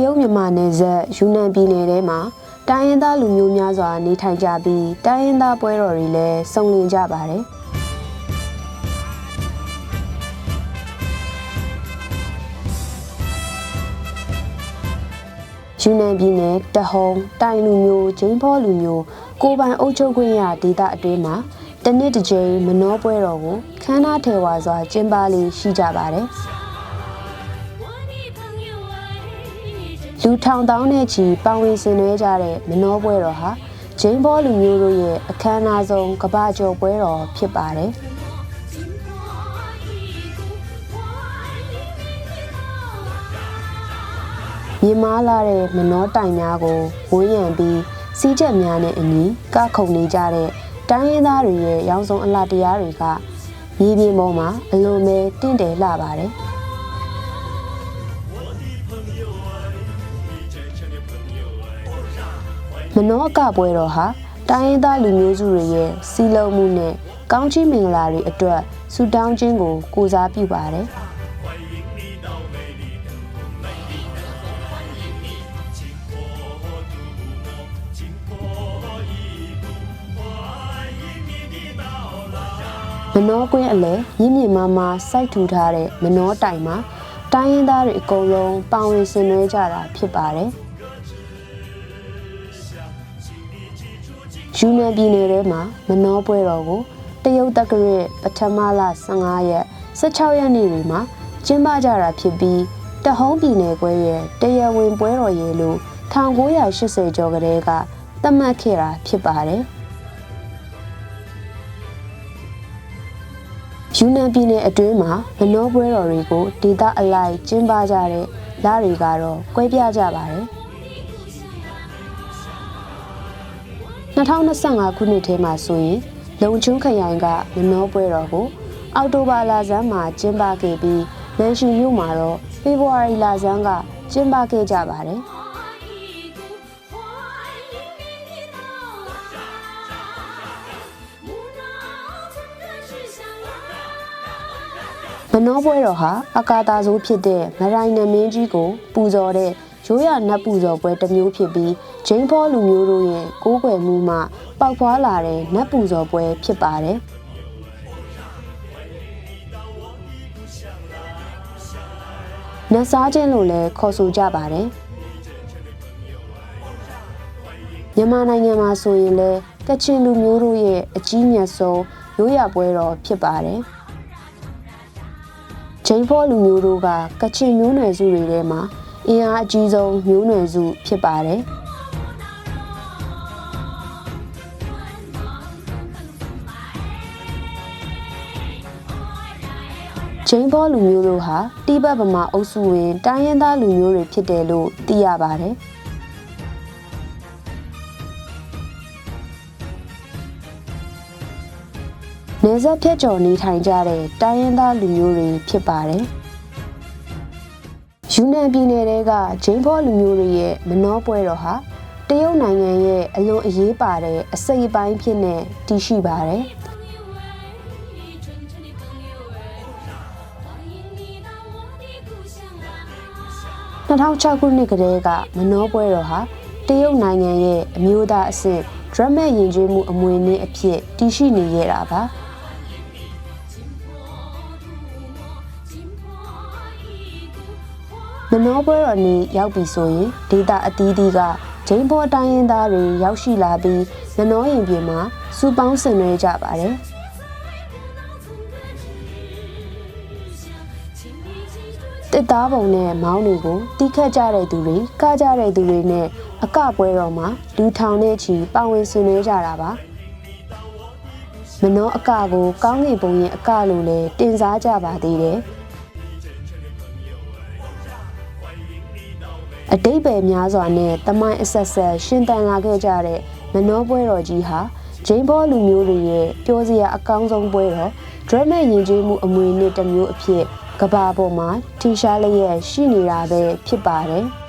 တရုတ်မြန်မာနယ်စပ်ယူနန်ပြည်နယ်ထဲမှာတိုင်းရင်းသားလူမျိုးများစွာနေထိုင်ကြပြီးတိုင်းရင်းသားပွဲတော်တွေလည်းစုံလင်ကြပါတယ်။ယူနန်ပြည်နယ်တဟုံတိုင်လူမျိုးဂျိန်းဖောလူမျိုးကိုပိုင်အုပ်ချုပ်ခွင့်ရဒေသအတွင်းမှာတနစ်တစ်ကြိမ်မနှောပွဲတော်ကိုခမ်းနားထေဝါစွာကျင်းပလေးရှိကြပါတယ်။ လူထောင်တောင်းနဲ့ချီပါဝင်ဆင်နွှဲကြတဲ့မနှောပွဲတော်ဟာဂျိန်းဘောလူမျိုးတို့ရဲ့အခမ်းအနားဆုံးကမ္ဘာကျော်ပွဲတော်ဖြစ်ပါတယ်။မြင်မာလာတဲ့မနှောတိုင်များကိုဝန်းရံပြီးစီးချက်များနဲ့အညီကခုန်နေကြတဲ့တိုင်းရင်းသားတွေရဲ့ရောင်စုံအလှတရားတွေကမြေပြင်ပေါ်မှာအလွန်ပဲတင့်တယ်လှပါတယ်။ မနောအကပွဲတော်ဟာတိုင်းရင်းသားလူမျိုးစုတွေရဲ့စီလုံးမှုနဲ့ကောင်းချီးမင်္ဂလာတွေအတွက်ဆုတောင်းခြင်းကိုကိုစားပြုပါတယ်။မနောကွင်းအလဲရင်းမြစ်မမစိုက်ထူထားတဲ့မနောတိုင်မှာတိုင်းရင်းသားတွေအကုန်လုံးပါဝင်ဆင်နွှဲကြတာဖြစ်ပါတယ်။ ယူနန်ပြည်နယ်ထဲမှာမနောပွဲတော်ကိုတရုတ်တက္ကရာပထမလ15ရက်16ရက်နေ့တွေမှာကျင်းပကြတာဖြစ်ပြီးတဟုံးပြည်နယ်ကွဲရဲ့တရားဝင်ပွဲတော်ရေလို့1980ကျော်ကလေးကသတ်မှတ်ခဲ့တာဖြစ်ပါတယ်ယူနန်ပြည်နယ်အတွင်းမှာမနောပွဲတော်တွေကိုဒေသအလိုက်ကျင်းပကြတဲ့လတွေကတော့ကွဲပြားကြပါတယ်။ 2025ခုနှစ်ထဲမှာဆိုရင် လုံချုံခရိုင်ကမနောပွဲတော်ကို အောက်တိုဘာလဆန်းမှာကျင်းပခဲ့ပြီးမန်ရှင်မြို့မှာတော့ဖေဖော်ဝါရီလဆန်းကကျင်းပခဲ့ကြပါတယ်မနောပွဲတော်ဟာအကာတာဆိုးဖြစ်တဲ့မရိုင်းနမင်းကြီးကို ပူဇော်တဲ့ရိုးရနတ်ပူဇော်ပွဲတစ်မျိုးဖြစ်ပြီး ဂျိန်းဖောလူမျိုးတို့ရဲ့ကိုးကွယ်မှုမှပေါက်ဖွာလာတဲ့နတ်ပူဇော်ပွဲဖြစ်ပါတယ်။နတ်စားခြင်းလို့လည်းခေါ်ဆိုကြပါတယ်။မြန်မာနိုင်ငံမှာဆိုရင်လည်းကချင်လူမျိုးတို့ရဲ့အကြီးမြတ်ဆုံးရိုးရာပွဲတော်ဖြစ်ပါတယ်။ဂျိန်းဖောလူမျိုးတို့ကကချင်မျိုးနွယ်စုတွေထဲမှာအင်အားအကြီးဆုံးမျိုးနွယ်စုဖြစ်ပါတယ်။ ဂျိန်းဘောလူမျိုးတို့ဟာတိဘက်ဗမာအုပ်စုဝင်တိုင်းရင်းသားလူမျိုးတွေဖြစ်တယ်လို့သိရပါတယ်။နေဆက်ဖြတ်ကျော်နေထိုင်ကြတဲ့တိုင်းရင်းသားလူမျိုးတွေဖြစ်ပါတယ်။ယူနန်ပြည်နယ်တဲကဂျိန်းဖောလူမျိုးတွေရဲ့မနှောပွဲတော်ဟာတရုတ်နိုင်ငံရဲ့အလွန်အရေးပါတဲ့အစိပ်ပိုင်းဖြစ်နေတည်ရှိပါတယ်။ 2006ခုနှစ်ကတည်းကမနှောပွဲတော်ဟာတရုတ်နိုင်ငံရဲ့အမျိုးသားအဆင့် drama ယဉ်ကျေးမှုအမွေအနှစ်အဖြစ်တည်ရှိနေရတာပါ။မနှောပွဲတော်နေ့ရောက်ပြီဆိုရင်ဒေတာအသီးသီးကဂျိန်းဘောတိုင်းရင်းသားတွေရောက်ရှိလာပြီးမနှောရင်ပြင်မှာစူပေါင်းဆင်နွှဲကြပါတယ် တစ်သားပုံနဲ့မောင်းတွေကိုတီးခတ်ကြတဲ့သူတွေကကြတဲ့သူတွေနဲ့အကပွဲတော်မှာလူထောင်နဲ့ချီပါဝင်ဆင်နွှဲကြတာပါမနှောအကကိုကောင်းကင်ဘုံရဲ့အကလို့လည်းတင်စားကြပါသေးတယ်အတိတ်ပဲများစွာနဲ့တမိုင်းအဆက်ဆက်ရှင်တန်လာခဲ့ကြတဲ့မနောပွဲတော်ကြီးဟာဂျိန်းဘောလူမျိုးတွေရဲ့ပြောစရာအကောင်းဆုံးပွဲတော်ဒရမတ်ယဉ်ကျေးမှုအမွေနှစ်တစ်မျိုးအဖြစ် ကဘာပေါ်မှာထင်ရှားလျက်ရှိနေတာပဲဖြစ်ပါတယ်။